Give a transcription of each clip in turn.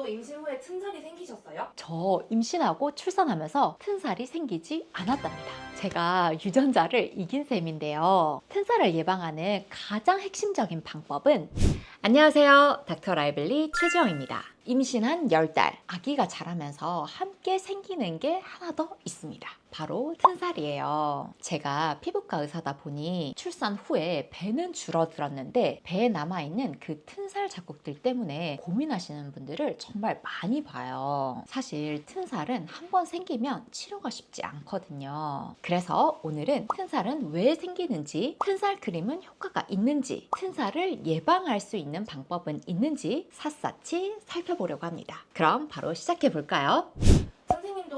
선생님도 임신 후에 튼살이 생기셨어요? 저 임신하고 출산하면서 튼살이 생기지 않았답니다. 제가 유전자를 이긴 셈인데요. 튼살을 예방하는 가장 핵심적인 방법은 안녕하세요. 닥터 라이블리 최지영입니다. 임신한 10달, 아기가 자라면서 함께 생기는 게 하나 더 있습니다. 바로 튼살이에요. 제가 피부과 의사다 보니 출산 후에 배는 줄어들었는데 배에 남아있는 그 튼살 자국들 때문에 고민하시는 분들을 정말 많이 봐요. 사실 튼살은 한 번 생기면 치료가 쉽지 않거든요. 그래서 오늘은 튼살은 왜 생기는지, 튼살 크림은 효과가 있는지, 튼살을 예방할 수 있는 방법은 있는지 샅샅이 살펴보려고 합니다. 그럼 바로 시작해 볼까요?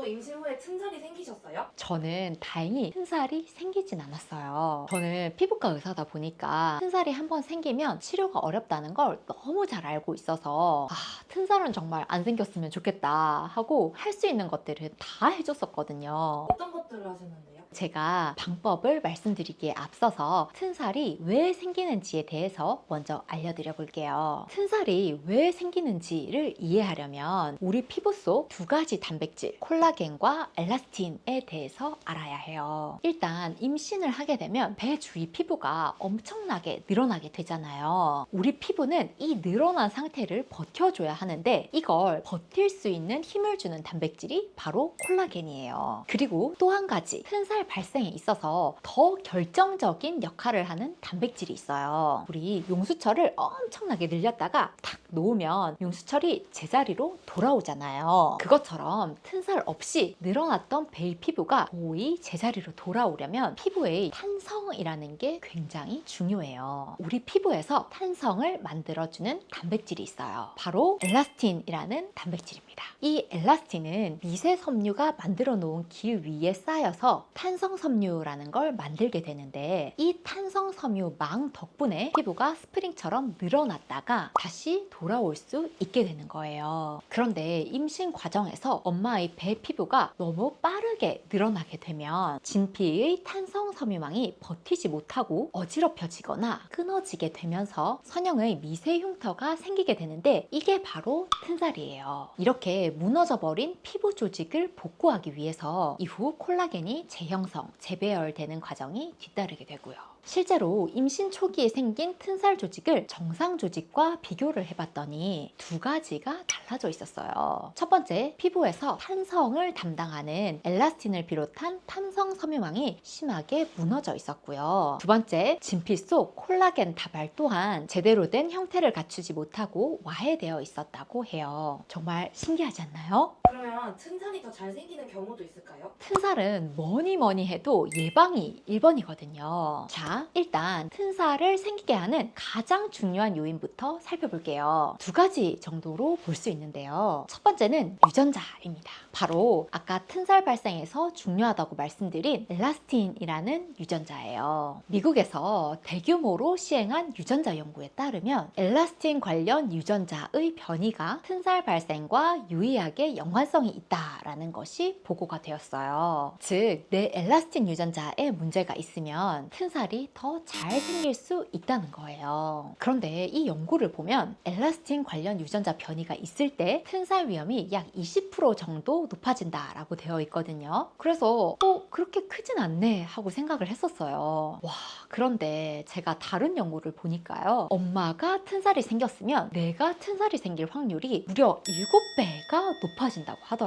임신 후에 튼살이 생기셨어요? 저는 다행히 튼살이 생기진 않았어요. 저는 피부과 의사다 보니까 튼살이 한 번 생기면 치료가 어렵다는 걸 너무 잘 알고 있어서 아, 튼살은 정말 안 생겼으면 좋겠다 하고 할 수 있는 것들은 다 해줬었거든요. 어떤 것들을 하셨는데요? 제가 방법을 말씀드리기에 앞서서 튼살이 왜 생기는지에 대해서 먼저 알려드려 볼게요. 튼살이 왜 생기는지를 이해하려면 우리 피부 속 두 가지 단백질, 콜라겐과 엘라스틴에 대해서 알아야 해요. 일단 임신을 하게 되면 배 주위 피부가 엄청나게 늘어나게 되잖아요. 우리 피부는 이 늘어난 상태를 버텨줘야 하는데 이걸 버틸 수 있는 힘을 주는 단백질이 바로 콜라겐이에요. 그리고 또 한 가지 튼살 발생에 있어서 더 결정적인 역할을 하는 단백질이 있어요. 우리 용수철을 엄청나게 늘렸다가 탁 놓으면 용수철이 제자리로 돌아오잖아요. 그것처럼 튼살 없이 늘어났던 배의 피부가 거의 제자리로 돌아오려면 피부의 탄성이라는 게 굉장히 중요해요. 우리 피부에서 탄성을 만들어주는 단백질이 있어요. 바로 엘라스틴이라는 단백질입니다. 이 엘라스틴은 미세 섬유가 만들어 놓은 길 위에 쌓여서 탄성 섬유라는 걸 만들게 되는데 이 탄성 섬유 망 덕분에 피부가 스프링처럼 늘어났다가 다시 돌아 올 수 있게 되는 거예요. 그런데 임신 과정에서 엄마의 배 피부가 너무 빠르게 늘어나게 되면 진피의 탄성 섬유망이 버티지 못하고 어지럽혀지거나 끊어지게 되면서 선형의 미세 흉터가 생기게 되는데 이게 바로 튼살이에요. 이렇게 무너져 버린 피부 조직을 복구하기 위해서 이후 콜라겐이 재형성, 재배열되는 과정이 뒤따르게 되고요. 실제로 임신 초기에 생긴 튼살 조직을 정상 조직과 비교를 해봤더니 두 가지가 달라져 있었어요. 첫 번째, 피부에서 탄성을 담당하는 엘라스틴을 비롯한 탄성 섬유망이 심하게 무너져 있었고요. 두 번째, 진피 속 콜라겐 다발 또한 제대로 된 형태를 갖추지 못하고 와해되어 있었다고 해요. 정말 신기하지 않나요? 그러면 튼살이 더 잘 생기는 경우도 있을까요? 튼살은 뭐니 뭐니 해도 예방이 1번이거든요. 자, 일단 튼살을 생기게 하는 가장 중요한 요인부터 살펴볼게요. 두 가지 정도로 볼 수 있는데요. 첫 번째는 유전자입니다. 바로 아까 튼살 발생에서 중요하다고 말씀드린 엘라스틴이라는 유전자예요. 미국에서 대규모로 시행한 유전자 연구에 따르면 엘라스틴 관련 유전자의 변이가 튼살 발생과 유의하게 연관성이 있다라는 것이 보고가 되었어요. 즉, 내 엘라스틴 유전자에 문제가 있으면 튼살이 더 잘 생길 수 있다는 거예요. 그런데 이 연구를 보면 엘라스틴 관련 유전자 변이가 있을 때 튼살 위험이 약 20% 정도 높아진다라고 되어 있거든요. 그래서 어, 그렇게 크진 않네 하고 생각을 했었어요. 와, 그런데 제가 다른 연구를 보니까요. 엄마가 튼살이 생겼으면 내가 튼살이 생길 확률이 무려 7배가 높아진다고 하더라고요.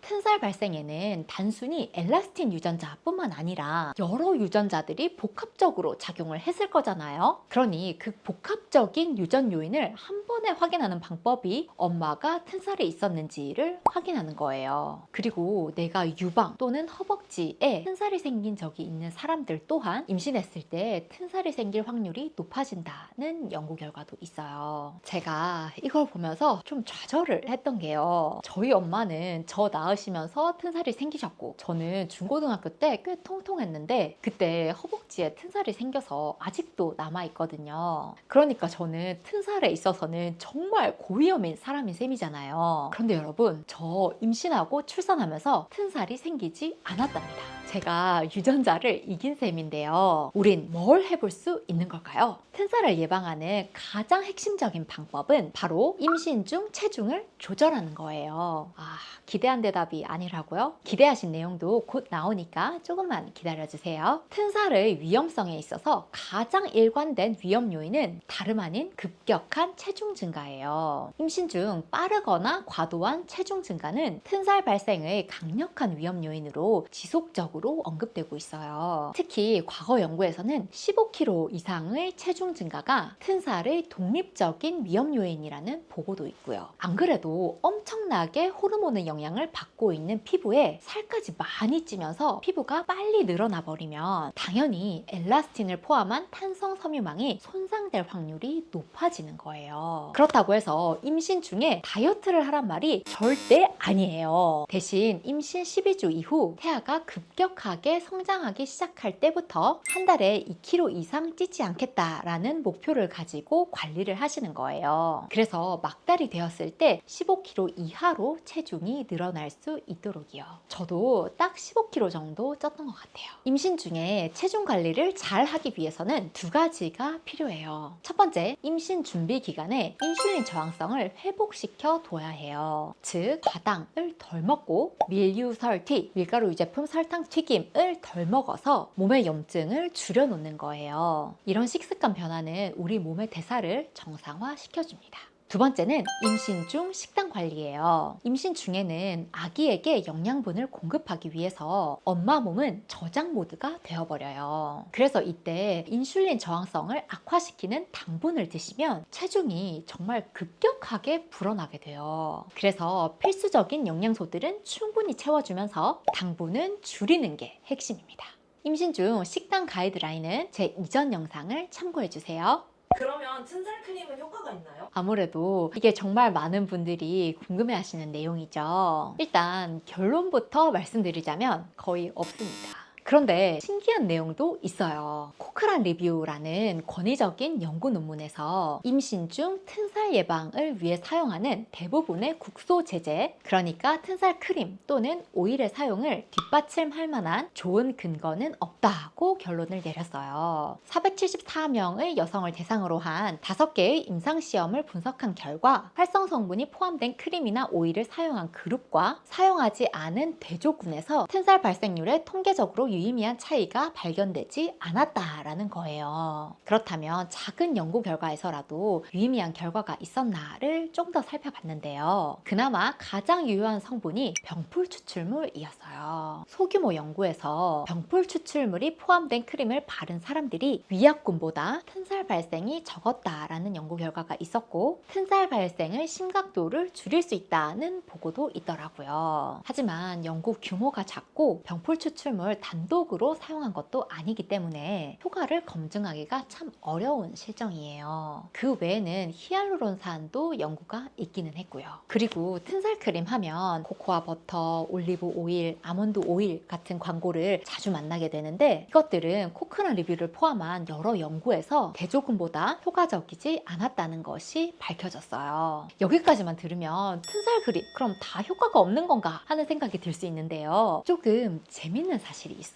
튼살 발생에는 단순히 엘라스틴 유전자뿐만 아니라 여러 유전자들이 복합적으로 작용을 했을 거잖아요. 그러니 그 복합적인 유전 요인을 한 번에 확인하는 방법이 엄마가 튼살이 있었는지를 확인하는 거예요. 그리고 내가 유방 또는 허벅지에 튼살이 생긴 적이 있는 사람들 또한 임신했을 때 튼살이 생길 확률이 높아진다는 연구 결과도 있어요. 제가 이걸 보면서 좀 좌절을 했던 게요. 저희 엄마 엄마는 저 낳으시면서 튼살이 생기셨고 저는 중고등학교 때 꽤 통통했는데 그때 허벅지에 튼살이 생겨서 아직도 남아 있거든요. 그러니까 저는 튼살에 있어서는 정말 고위험인 사람인 셈이잖아요. 그런데 여러분 저 임신하고 출산하면서 튼살이 생기지 않았답니다. 제가 유전자를 이긴 셈인데요. 우린 뭘 해볼 수 있는 걸까요? 튼살을 예방하는 가장 핵심적인 방법은 바로 임신 중 체중을 조절하는 거예요. 아, 기대한 대답이 아니라고요? 기대하신 내용도 곧 나오니까 조금만 기다려주세요. 튼살의 위험성에 있어서 가장 일관된 위험 요인은 다름 아닌 급격한 체중 증가예요. 임신 중 빠르거나 과도한 체중 증가는 튼살 발생의 강력한 위험 요인으로 지속적으로 언급되고 있어요. 특히 과거 연구에서는 15kg 이상의 체중 증가가 튼살의 독립적인 위험 요인이라는 보고도 있고요. 안 그래도 엄청나게 호르몬 의 영향을 받고 있는 피부에 살까지 많이 찌면서 피부가 빨리 늘어나 버리면 당연히 엘라스틴을 포함한 탄성 섬유망이 손상될 확률이 높아지는 거예요. 그렇다고 해서 임신 중에 다이어트를 하란 말이 절대 아니에요. 대신 임신 12주 이후 태아가 급격하게 성장하기 시작할 때부터 한 달에 2kg 이상 찌지 않겠다라는 목표를 가지고 관리를 하시는 거예요. 그래서 막달이 되었을 때 15kg 이하로 체중이 늘어날 수 있도록이요. 저도 딱 15kg 정도 쪘던 것 같아요. 임신 중에 체중 관리를 잘 하기 위해서는 두 가지가 필요해요. 첫 번째, 임신 준비 기간에 인슐린 저항성을 회복시켜 둬야 해요. 즉, 과당을 덜 먹고 밀유 설티, 밀가루 유제품 설탕 튀김을 덜 먹어서 몸의 염증을 줄여놓는 거예요. 이런 식습관 변화는 우리 몸의 대사를 정상화 시켜줍니다. 두 번째는 임신 중 식단 관리예요. 임신 중에는 아기에게 영양분을 공급하기 위해서 엄마 몸은 저장 모드가 되어버려요. 그래서 이때 인슐린 저항성을 악화시키는 당분을 드시면 체중이 정말 급격하게 불어나게 돼요. 그래서 필수적인 영양소들은 충분히 채워주면서 당분은 줄이는 게 핵심입니다. 임신 중 식단 가이드라인은 제 이전 영상을 참고해주세요. 그러면 튼살 크림은 효과가 있나요? 아무래도 이게 정말 많은 분들이 궁금해 하시는 내용이죠. 일단 결론부터 말씀드리자면 거의 없습니다. 그런데 신기한 내용도 있어요. 코크란 리뷰라는 권위적인 연구 논문에서 임신 중 튼살 예방을 위해 사용하는 대부분의 국소 제제, 그러니까 튼살 크림 또는 오일의 사용을 뒷받침할 만한 좋은 근거는 없다고 결론을 내렸어요. 474명의 여성을 대상으로 한 5개의 임상시험을 분석한 결과 활성 성분이 포함된 크림이나 오일을 사용한 그룹과 사용하지 않은 대조군에서 튼살 발생률에 통계적으로 유 의미한 차이가 발견되지 않았다라는 거예요. 그렇다면 작은 연구 결과에서라도 유의미한 결과가 있었나를 좀 더 살펴봤는데요. 그나마 가장 유효한 성분이 병풀 추출물이었어요. 소규모 연구에서 병풀 추출물이 포함된 크림을 바른 사람들이 위약군보다 튼살 발생이 적었다라는 연구 결과가 있었고 튼살 발생의 심각도를 줄일 수 있다는 보고도 있더라고요. 하지만 연구 규모가 작고 병풀 추출물 단 독으로 사용한 것도 아니기 때문에 효과를 검증하기가 참 어려운 실정이에요. 그 외에는 히알루론산도 연구가 있기는 했고요. 그리고 튼살 크림 하면 코코아 버터, 올리브 오일, 아몬드 오일 같은 광고를 자주 만나게 되는데 이것들은 코크란 리뷰를 포함한 여러 연구에서 대조군보다 효과적이지 않았다는 것이 밝혀졌어요. 여기까지만 들으면 튼살 크림 그럼 다 효과가 없는 건가 하는 생각이 들 수 있는데요. 조금 재밌는 사실이 있어요.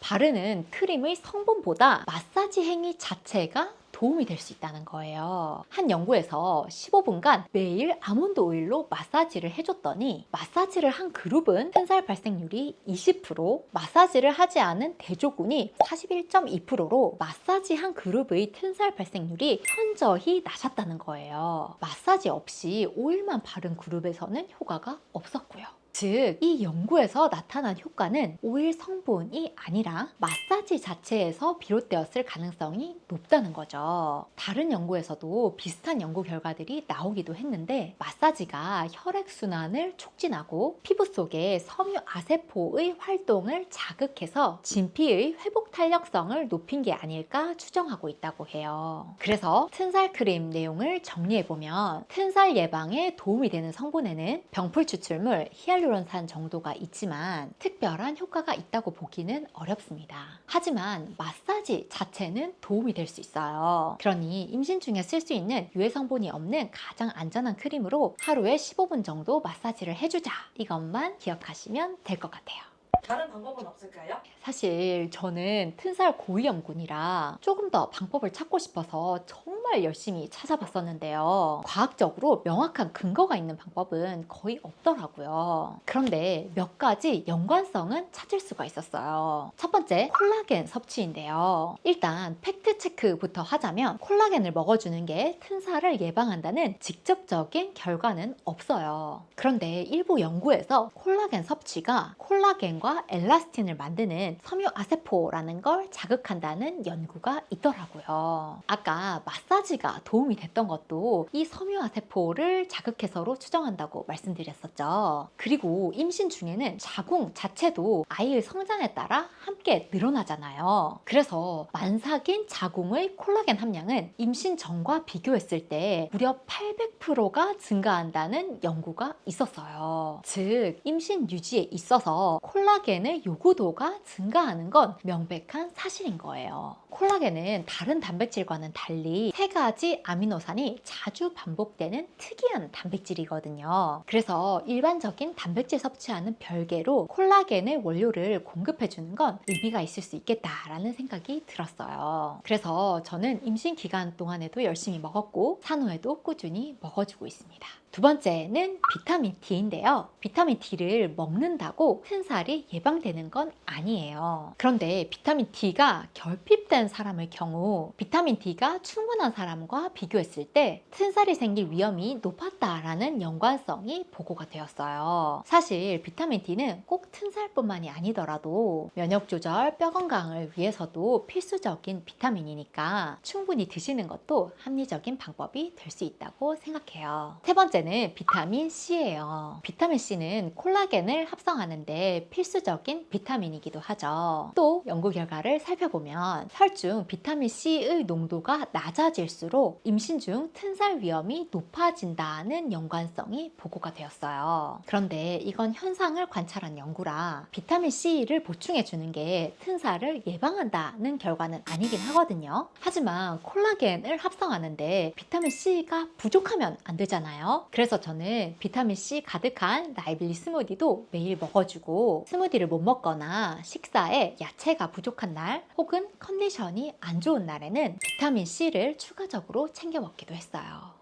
바르는 크림의 성분보다 마사지 행위 자체가 도움이 될 수 있다는 거예요. 한 연구에서 15분간 매일 아몬드 오일로 마사지를 해줬더니 마사지를 한 그룹은 튼살 발생률이 20%, 마사지를 하지 않은 대조군이 41.2%로 마사지 한 그룹의 튼살 발생률이 현저히 낮았다는 거예요. 마사지 없이 오일만 바른 그룹에서는 효과가 없었고요. 즉, 이 연구에서 나타난 효과는 오일 성분이 아니라 마사지 자체에서 비롯되었을 가능성이 높다는 거죠. 다른 연구에서도 비슷한 연구 결과들이 나오기도 했는데 마사지가 혈액순환을 촉진하고 피부 속의 섬유 아세포의 활동을 자극해서 진피의 회복 탄력성을 높인 게 아닐까 추정하고 있다고 해요. 그래서 튼살 크림 내용을 정리해보면 튼살 예방에 도움이 되는 성분에는 병풀 추출물 히알루 론산 정도가 있지만 특별한 효과가 있다고 보기는 어렵습니다. 하지만 마사지 자체는 도움이 될 수 있어요. 그러니 임신 중에 쓸 수 있는 유해 성분이 없는 가장 안전한 크림으로 하루에 15분 정도 마사지를 해주자. 이것만 기억하시면 될 것 같아요. 다른 방법은 없을까요? 사실 저는 튼살 고위험군이라 조금 더 방법을 찾고 싶어서 정말 열심히 찾아봤었는데요. 과학적으로 명확한 근거가 있는 방법은 거의 없더라고요. 그런데 몇 가지 연관성은 찾을 수가 있었어요. 첫 번째, 콜라겐 섭취인데요. 일단 팩트 체크부터 하자면 콜라겐을 먹어주는 게 튼살을 예방한다는 직접적인 결과는 없어요. 그런데 일부 연구에서 콜라겐 섭취가 콜라겐과 엘라스틴을 만드는 섬유 아세포라는 걸 자극한다는 연구가 있더라고요. 아까 마사지가 도움이 됐던 것도 이 섬유 아세포를 자극해서로 추정한다고 말씀드렸었죠. 그리고 임신 중에는 자궁 자체도 아이의 성장에 따라 함께 늘어나잖아요. 그래서 만삭인 자궁의 콜라겐 함량은 임신 전과 비교했을 때 무려 800%가 증가한다는 연구가 있었어요. 즉, 임신 유지에 있어서 콜라 겐의 요구도가 증가하는 건 명백한 사실인 거예요. 콜라겐은 다른 단백질과는 달리 세 가지 아미노산이 자주 반복되는 특이한 단백질이거든요. 그래서 일반적인 단백질 섭취와는 별개로 콜라겐의 원료를 공급해주는 건 의미가 있을 수 있겠다라는 생각이 들었어요. 그래서 저는 임신 기간 동안에도 열심히 먹었고 산후에도 꾸준히 먹어주고 있습니다. 두 번째는 비타민 D인데요. 비타민 D를 먹는다고 튼살이 예방되는 건 아니에요. 그런데 비타민 D가 결핍된 사람의 경우 비타민 D가 충분한 사람과 비교했을 때 튼살이 생길 위험이 높았다라는 연관성이 보고가 되었어요. 사실 비타민 D는 꼭 튼살뿐만이 아니더라도 면역 조절, 뼈 건강을 위해서도 필수적인 비타민이니까 충분히 드시는 것도 합리적인 방법이 될 수 있다고 생각해요. 세 번째는 비타민 C예요. 비타민 C는 콜라겐을 합성하는데 필수 적인 비타민이기도 하죠. 또 연구 결과를 살펴보면 혈중 비타민 C의 농도가 낮아질수록 임신 중 튼살 위험이 높아진다는 연관성이 보고가 되었어요. 그런데 이건 현상을 관찰한 연구라 비타민 C를 보충해 주는 게 튼살을 예방한다는 결과는 아니긴 하거든요. 하지만 콜라겐을 합성하는데 비타민 C가 부족하면 안 되잖아요. 그래서 저는 비타민 C 가득한 라이블리 스무디도 매일 먹어주고 스무디 를 못 먹거나 식사에 야채가 부족한 날 혹은 컨디션이 안 좋은 날에는 비타민 C를 추가적으로 챙겨 먹기도 했어요.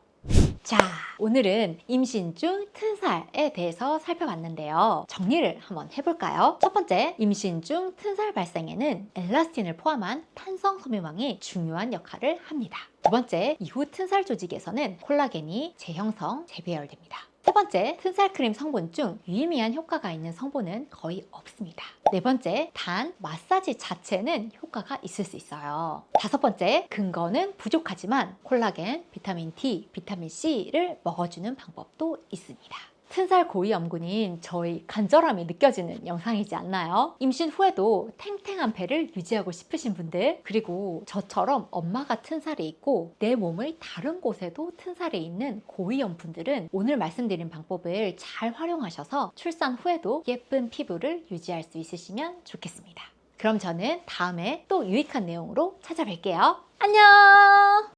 자, 오늘은 임신 중 튼살에 대해서 살펴봤는데요. 정리를 한번 해볼까요? 첫 번째, 임신 중 튼살 발생에는 엘라스틴을 포함한 탄성 섬유망이 중요한 역할을 합니다. 두 번째, 이후 튼살 조직에서는 콜라겐이 재형성, 재배열됩니다. 세 번째, 튼살 크림 성분 중 유의미한 효과가 있는 성분은 거의 없습니다. 네 번째, 단 마사지 자체는 효과가 있을 수 있어요. 다섯 번째, 근거는 부족하지만 콜라겐, 비타민 D, 비타민 C를 먹어주는 방법도 있습니다. 튼살 고위험군인 저의 간절함이 느껴지는 영상이지 않나요? 임신 후에도 탱탱한 배를 유지하고 싶으신 분들 그리고 저처럼 엄마가 튼살이 있고 내 몸의 다른 곳에도 튼살이 있는 고위험 분들은 오늘 말씀드린 방법을 잘 활용하셔서 출산 후에도 예쁜 피부를 유지할 수 있으시면 좋겠습니다. 그럼 저는 다음에 또 유익한 내용으로 찾아뵐게요. 안녕!